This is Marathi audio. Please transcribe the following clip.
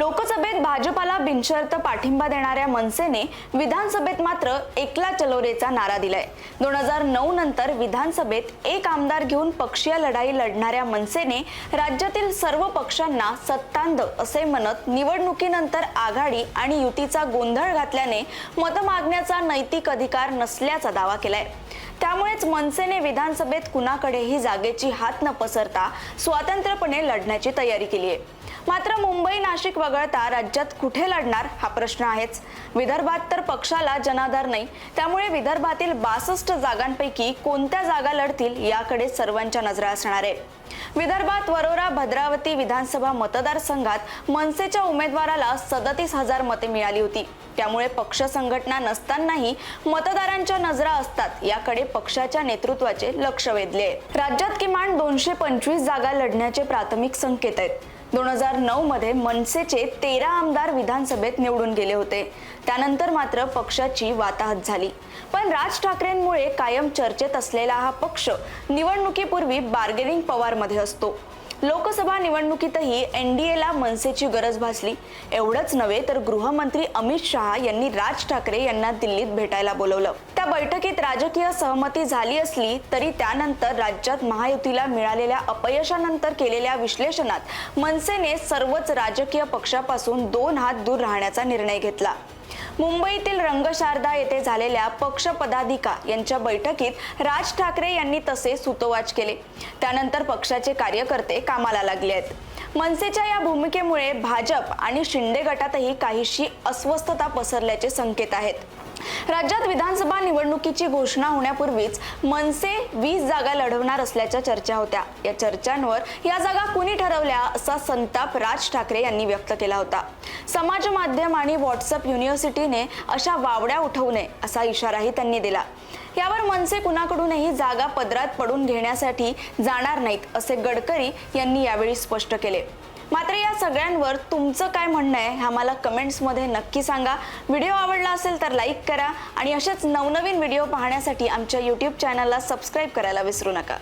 लोकसभेत भाजपाला बिनशर्त पाठिंबा देणाऱ्या मनसेने विधानसभेत मात्र एकला चलोरेचा नारा दिलाय. दोन हजार नऊ नंतर विधानसभेत एक आमदार घेऊन पक्षीय लढाई लढणाऱ्या मनसेने राज्यातील सर्व पक्षांना सत्तांध असे म्हणत निवडणुकीनंतर आघाडी आणि युतीचा गोंधळ घातल्याने मत मागण्याचा नैतिक अधिकार नसल्याचा दावा केलाय. त्यामुळेच मनसेने विधानसभेत कुणाकडेही जागेची हात न पसरता स्वातंत्र्यपणे लढण्याची तयारी केली आहे. मात्र मुंबई नाशिक वगळता राज्यात कुठे लढणार हा प्रश्न आहेच. विदर्भात तर पक्षाला जनाधार नाही. त्यामुळे विदर्भातील बासष्ट जागांपैकी कोणत्या जागा लढतील याकडे सर्वांच्या नजरा असणार आहे. विदर्भात वरोरा भद्रावती विधानसभा मतदारसंघात मनसेच्या उमेदवाराला सदतीस हजार मते मिळाली होती. त्यामुळे पक्ष संघटना नसतानाही मतदारांच्या नजरा असतात याकडे पक्षाच्या नेतृत्वाचे लक्ष वेधले आहे राज्यात किमान दोनशे पंचवीस जागा लढण्याचे प्राथमिक संकेत आहेत. दोन हजार नऊ मध्ये मनसेचे तेरा आमदार विधानसभेत निवडून गेले होते. त्यानंतर मात्र पक्षाची वाताहत झाली. पण राज ठाकरेंमुळे कायम चर्चेत असलेला हा पक्ष निवडणुकीपूर्वी बार्गेनिंग पवारमध्ये असतो. लोकसभा निवडणुकीतही एनडीएला मनसेची गरज भासली. एवढंच नव्हे तर गृहमंत्री अमित शहा यांनी राज ठाकरे यांना दिल्लीत भेटायला बोलवलं. त्या बैठकीत राजकीय सहमती झाली असली तरी त्यानंतर राज्यात महायुतीला मिळालेल्या अपयशानंतर केलेल्या विश्लेषणात मनसेने सर्वच राजकीय पक्षापासून दोन हात दूर राहण्याचा निर्णय घेतला. मुंबईतील रंगशारदा येथे झालेल्या पक्ष पदाधिका यांच्या बैठकीत राज ठाकरे यांनी तसे सुतोवाच केले. त्यानंतर पक्षाचे कार्यकर्ते कामाला लागले आहेत. मनसेच्या या भूमिकेमुळे भाजप आणि शिंदे गटातही काहीशी अस्वस्थता पसरल्याचे संकेत आहेत. राज्यात विधानसभा निवडणुकीची घोषणा होण्यापूर्वीच मनसे वीस जागा लढवणार असल्याच्या चर्चा होत्या. या चर्चांवर या जागा कुणी ठरवल्या असा संताप राज ठाकरे यांनी व्यक्त केला होता. समाज माध्यम आणि व्हॉट्सअप युनिव्हर्सिटीने अशा वावड्या उठवू नये असा इशाराही त्यांनी दिला. यावर मनसे कुणाकडूनही जागा पदरात पडून घेण्यासाठी जाणार नाहीत असे गडकरी यांनी यावेळी स्पष्ट केले. मात्र या सगळ्यांवर तुमचं काय म्हणणं आहे हे आम्हाला कमेंट्समध्ये नक्की सांगा. व्हिडिओ आवडला असेल तर लाईक करा आणि असेच नवनवीन व्हिडिओ पाहण्यासाठी आमच्या यूट्यूब चॅनलला सबस्क्राईब करायला विसरू नका.